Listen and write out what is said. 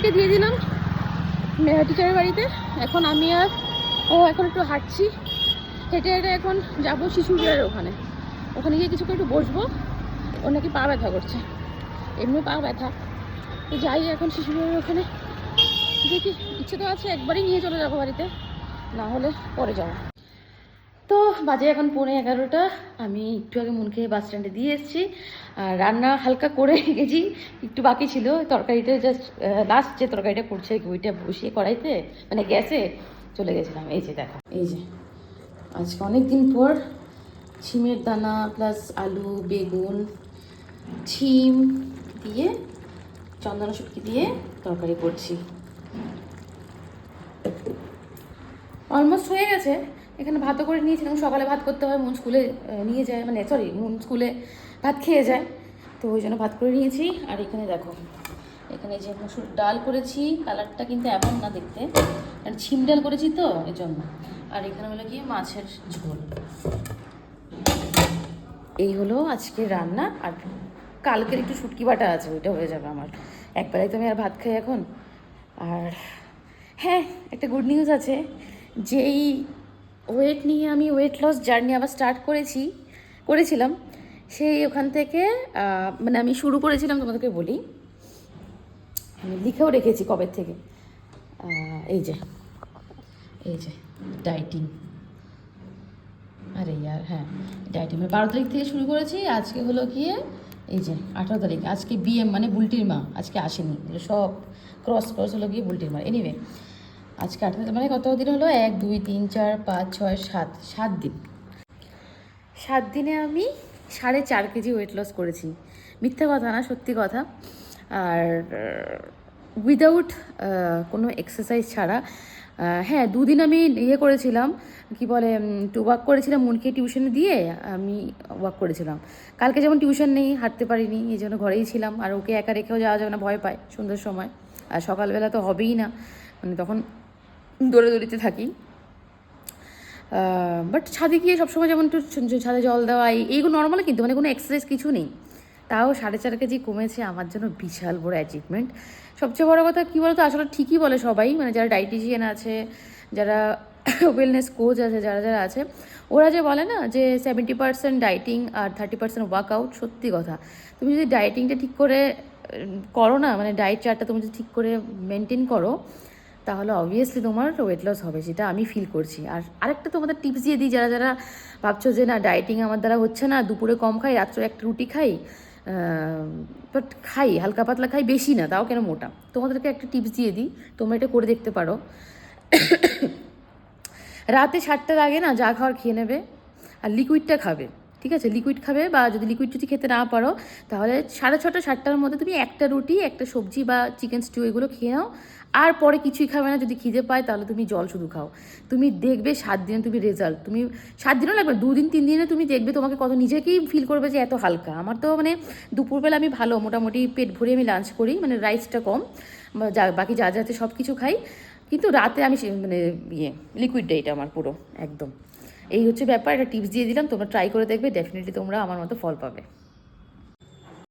মুনকে দিয়ে দিলাম টিচারের বাড়িতে। এখন আমি আর ও এখন একটু হাঁটছি। হেঁটে হেঁটে এখন যাব শিশু বিহারের ওখানে। ওখানে গিয়ে কিছু একটু বসবো। ওর নাকি পা ব্যথা করছে। এমনি পা ব্যথা। তো যাই এখন শিশু বিহারের ওখানে। দেখি, ইচ্ছে তো আছে একবারই নিয়ে চলে যাব বাড়িতে। না হলে পরে যাব। তো বাজে এখন পৌনে এগারোটা। আমি একটু আগে মন খেয়ে বাস স্ট্যান্ডে দিয়ে এসেছি। আর রান্না হালকা করে গেছি একটু বাকি ছিল। তরকারিটা জাস্ট লাস্ট যে তরকারিটা করছে, ওইটা বসিয়ে কড়াইতে মানে গ্যাসে চলে গেছিলাম। এই যে দেখো, এই যে। আজকে অনেক দিন পর ছিমের দানা প্লাস আলু, বেগুন, ছিম দিয়ে চন্দনা শুটকি দিয়ে তরকারি করছি। অলমোস্ট হয়ে গেছে। এখানে ভাতও করে নিয়েছিলাম, সকালে ভাত করতে হয় মন স্কুলে নিয়ে যায় মানে সরি মন স্কুলে ভাত খেয়ে যায়। তো ওই জন্য ভাত করে নিয়েছি। আর এখানে দেখো, এখানে যে মসুর ডাল করেছি, কালারটা কিন্তু এমন না দেখতে। আর ছিম ডাল করেছি তো এর জন্য আর এখানে হলো কি মাছের ঝোল। এই হলো আজকে রান্না। আর কালকের একটু শুটকি বাটা আছে, ওইটা হয়ে যাবে আমার। একবেলায় তো আমি আর ভাত খাই এখন। আর হ্যাঁ একটা গুড নিউজ আছে। যেই ওয়েট নিয়ে আমি ওয়েট লস জার্নি আবার স্টার্ট করেছি, করেছিলাম। সেই ওখান থেকে মানে আমি শুরু করেছিলাম তোমাদেরকে বলি। আমি লিখেও রেখেছি কবে থেকে। এই যে এই যে ডাইটিং আরে ইয়ার হ্যাঁ ডাইটিং মানে বারো তারিখ থেকে শুরু করেছি, আজকে হলো গিয়ে, এই যে, আঠারো তারিখ। আজকে বিএম মানে বুলটির মা, আজকে আসেনি। সব ক্রস ক্রস হলো গিয়ে বুলটির মা। এনিওয়ে আজকে আঠারো মানে কত দিন হলো? এক, দুই, তিন, চার, পাঁচ, ছয়, সাত সাত দিন। সাত দিনে আমি সাড়ে চার কেজি ওয়েট লস করেছি। মিথ্যা কথা না, সত্যি কথা। আর উইদাউট কোনো এক্সারসাইজ ছাড়া হ্যাঁ দুদিন আমি ইয়ে করেছিলাম, কি বলে একটু ওয়াক করেছিলাম মনকে টিউশনে দিয়ে, আমি ওয়াক করেছিলাম। কালকে যেমন টিউশন নেই, হাঁটতে পারিনি, এই জন্য ঘরেই ছিলাম। আর ওকে একা রেখেও যাওয়া যাবে না, ভয় পায় সন্ধ্যের সময়। আর সকালবেলা তো হবেই না। মানে তখন দৌড়ে থাকি। বাট ছাদে গিয়ে সবসময় যেমন একটু ছাদে জল দেওয়া এই- এইগুলো নর্মাল কিন্তু মানে কোনো এক্সারসাইজ কিছু নেই। তাও সাড়ে চার কেজি কমেছে, আমার জন্য বিশাল বড় অ্যাচিভমেন্ট সবচেয়ে বড় কথা কী বলতো, আসলে ঠিকই বলে সবাই মানে যারা ডাইটিশিয়ান আছে, যারা ওয়েলনেস কোচ আছে, যারা যারা আছে, ওরা যে বলে না যে সেভেন্টি পার্সেন্ট ডাইটিং আর থার্টি পার্সেন্ট ওয়ার্কআউট সত্যি কথা। তুমি যদি ডাইটিংটা ঠিক করে করো না মানে ডায়েট চার্টটা তুমি যদি ঠিক করে মেনটেন করো তাহলে অবভিয়াসলি তোমার ওয়েট লস হবে, সেটা আমি ফিল করছি। আর আরেকটা তোমাদের টিপস দিয়ে দিই, যারা যারা ভাবছ যে না ডায়েটিং আমার দ্বারা হচ্ছে না, দুপুরে কম খাই, রাত্রে একটা রুটি খাই বাট খাই, হালকা পাতলা খাই, বেশি না, তাও কেন মোটা? তোমাদেরকে একটা টিপস দিয়ে দিই, তোমরা এটা করে দেখতে পারো। রাতে সাতটার আগে না, যা খাওয়ার খেয়ে নেবে, আর লিকুইডটা খাবে। ঠিক আছে? লিকুইড খাবে বা যদি লিকুইড যদি খেতে না পারো, তাহলে সাড়ে ছটা, সাতটার মধ্যে তুমি একটা রুটি, একটা সবজি বা চিকেন স্টিউ এগুলো খেয়ে নাও। আর পরে কিছুই খাবে না, যদি খিদে পায় তাহলে তুমি জল শুধু খাও। তুমি দেখবে সাত দিনে তুমি রেজাল্ট তুমি সাত দিনও লাগবে দুদিন, তিন দিনে তুমি দেখবে তোমাকে কত নিজেকেই ফিল করবে যে এত হালকা। আমার তো মানে দুপুরবেলা আমি ভালো, মোটামুটি পেট ভরে আমি লাঞ্চ করি মানে রাইসটা কম যা, বাকি যা যাতে সব কিছু খাই। কিন্তু রাতে আমি মানে ইয়ে লিকুইড এটা আমার পুরো, একদম। এই হচ্ছে ব্যাপার একটা টিপস দিয়ে দিলাম, তোমরা ট্রাই করে দেখবে ডেফিনেটলি তোমরা আমার মতো ফল পাবে।